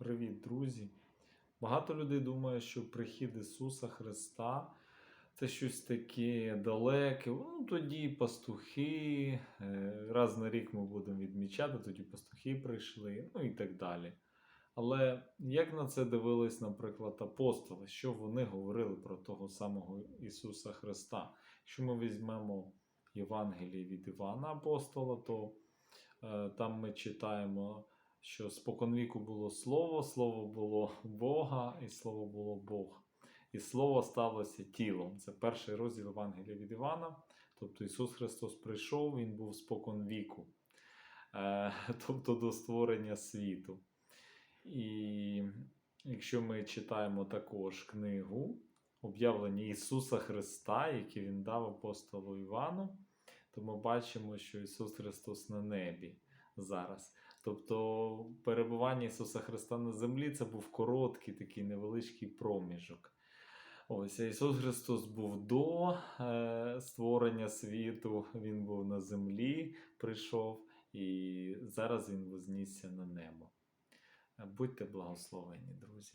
Привіт, друзі! Багато людей думає, що прихід Ісуса Христа це щось таке далеке. Ну, тоді пастухи, е, раз на рік ми будемо відмічати, тоді пастухи прийшли, ну і так далі. Але як на це дивились, наприклад, апостоли, що вони говорили про того самого Ісуса Христа? Якщо ми візьмемо Євангеліє від Івана Апостола, то е, там ми читаємо що споконвіку було слово, слово було Бога, і слово було Бог. І слово сталося тілом. Це перший розділ Євангелія від Івана. Тобто Ісус Христос прийшов, Він був споконвіку, е, тобто до створення світу. І якщо ми читаємо також книгу об'явлення Ісуса Христа, яке Він дав апостолу Івану, то ми бачимо, що Ісус Христос на небі зараз. Тобто перебування Ісуса Христа на землі це був короткий такий невеличкий проміжок. Ось Ісус Христос був до е, створення світу, Він був на землі, прийшов, і зараз Він вознісся на небо. Будьте благословені, друзі.